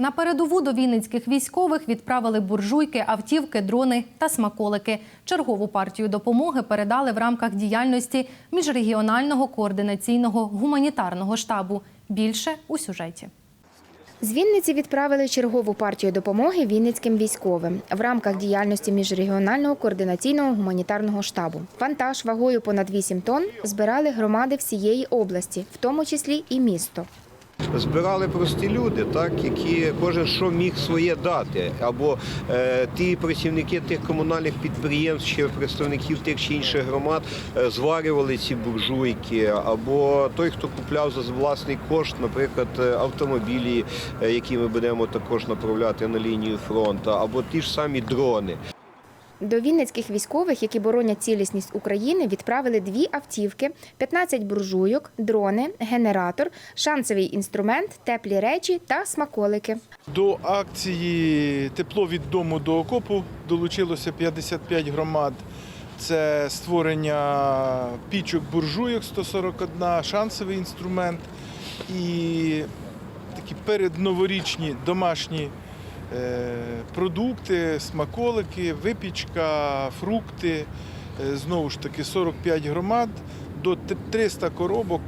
На передову до вінницьких військових відправили буржуйки, автівки, дрони та смаколики. Чергову партію допомоги передали в рамках діяльності міжрегіонального координаційного гуманітарного штабу. Більше у сюжеті. З Вінниці відправили чергову партію допомоги вінницьким військовим в рамках діяльності міжрегіонального координаційного гуманітарного штабу. Вантаж вагою понад 8 тонн збирали громади всієї області, в тому числі і місто. Збирали прості люди, так які кожен що міг своє дати, або е, ті працівники тих комунальних підприємств чи представників тих чи інших громад е, зварювали ці буржуйки, або той, хто купляв за власний кошт, наприклад, е, автомобілі, е, які ми будемо також направляти на лінію фронту, або ті ж самі дрони. До вінницьких військових, які боронять цілісність України, відправили дві автівки, 15 буржуйок, дрони, генератор, шансовий інструмент, теплі речі та смаколики. До акції Тепло від дому до окопу долучилося 55 громад. Це створення пічок буржуйок 141, шансовий інструмент і такі передноворічні домашні продукти, смаколики, випічка, фрукти. Е, Знову ж таки 45 громад до 300 коробок,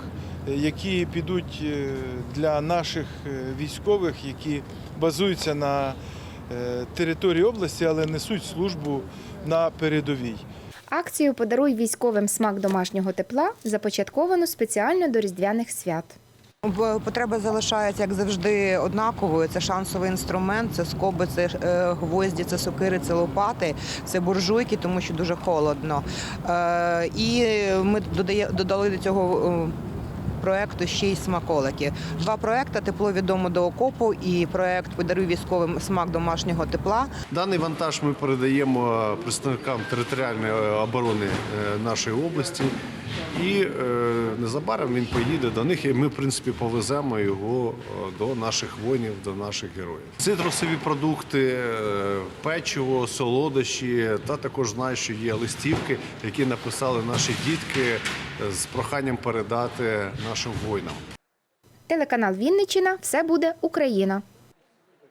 е, які підуть е, для наших е, військових, які базуються на е, території області, але несуть службу на передовій. Акцію Подаруй військовим смак домашнього тепла започатковано спеціально до різдвяних свят. Потреба залишається, як завжди, однаковою. Це шансовий інструмент, це скоби, це е, гвозді, це сокири, це лопати, це буржуйки, тому що дуже холодно. Е, І ми додали до цього е, проекту ще й смаколики. Два проекти Тепло від дому до окопу і проект Подаруй військовим смак домашнього тепла. Даний вантаж ми передаємо представникам територіальної оборони е, нашої області, і е, незабаром він поїде до них, і ми, в принципі, повеземо його е, до наших воїнів, до наших героїв. Цитрусові продукти, е, печиво, солодощі, та також знаю, що є листівки, які написали наші дітки е, з проханням передати нашим воїнам. Телеканал Вінничина все буде Україна.